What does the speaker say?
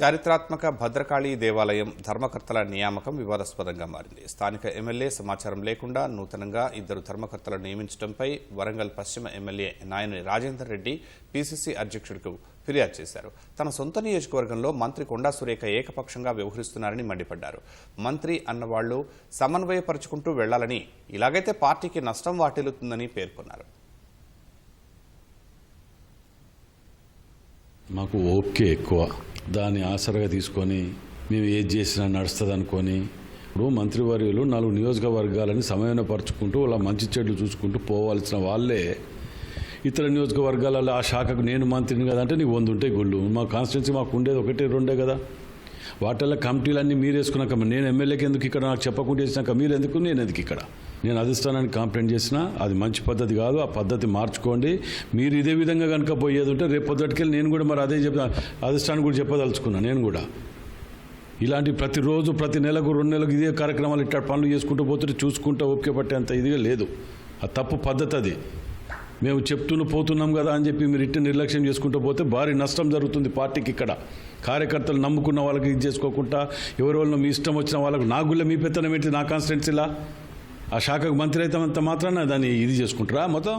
చారిత్రాత్మక భద్రకాళి దేవాలయం ధర్మకర్తల నియామకం వివాదాస్పదంగా మారింది. స్థానిక ఎమ్మెల్యే సమాచారం లేకుండా నూతనంగా ఇద్దరు ధర్మకర్తలను నియమించడంపై వరంగల్ పశ్చిమ ఎమ్మెల్యే నాయని రాజేందర్ రెడ్డి పీసీసీ అధ్యక్షుడికి ఫిర్యాదు చేశారు. తన సొంత నియోజకవర్గంలో మంత్రి కొండా సురేఖ ఏకపక్షంగా వ్యవహరిస్తున్నారని మండిపడ్డారు. మంత్రి అన్నవాళ్ళు సమన్వయపరుచుకుంటూ వెళ్ళాలని ఇలాగైతే పార్టీకి నష్టం వాటిల్లుతుందని పేర్కొన్నారు. మాకు ఓకే ఎక్కువ. దాన్ని ఆసరగా తీసుకొని మేము ఏది చేసినా నడుస్తుంది అనుకొని ఇప్పుడు మంత్రివర్యులు నాలుగు నియోజకవర్గాలని సమన్వయపరుచుకుంటూ వాళ్ళ మంచి చెడ్లు చూసుకుంటూ పోవాల్సిన వాళ్ళే. ఇతర నియోజకవర్గాలలో ఆ శాఖకు నేను మంత్రిని కదా అంటే నీకు వంద ఉంటాయి గుళ్ళు. మా కాన్స్టిట్యున్సీ మాకు ఉండేది ఒకటే రెండే కదా. వాటిల్లో కమిటీలన్నీ మీరు వేసుకున్నాక నేను ఎమ్మెల్యేకి ఎందుకు ఇక్కడ నాకు చెప్పకుండా వేసినాక మీరు ఎందుకు నేను ఎందుకు ఇక్కడ? నేను అధిష్టానానికి కంప్లైంట్ చేసిన అది మంచి పద్ధతి కాదు ఆ పద్ధతి మార్చుకోండి. మీరు ఇదే విధంగా కనుక పోయేది ఉంటే రేపు పొద్దుటికెళ్ళి నేను కూడా మరి అదే చెప్తా అధిష్టానం కూడా చెప్పదలుచుకున్నా నేను కూడా. ఇలాంటి ప్రతిరోజు ప్రతి నెలకు రెండు నెలలకు ఇదే కార్యక్రమాలు ఇట్లా పనులు చేసుకుంటూ పోతుంటే చూసుకుంటూ ఓపిక పట్టేంత ఇదిగా లేదు. ఆ తప్పు పద్ధతి అది. మేము చెప్తూనే పోతున్నాం కదా అని చెప్పి మీరు ఇట్టి నిర్లక్ష్యం చేసుకుంటూ పోతే భారీ నష్టం జరుగుతుంది పార్టీకి ఇక్కడ. కార్యకర్తలు నమ్ముకున్న వాళ్ళకి ఇది చేసుకోకుండా ఎవరి మీ ఇష్టం వచ్చిన వాళ్ళకు నా గుళ్ళ మీ పెత్తనం ఏంటి నా కాన్స్టిట్యున్సీలా ఆ శాఖకు మంత్రి అయితే అంత మాత్రాన దాన్ని ఇది చేసుకుంటారా మొత్తం?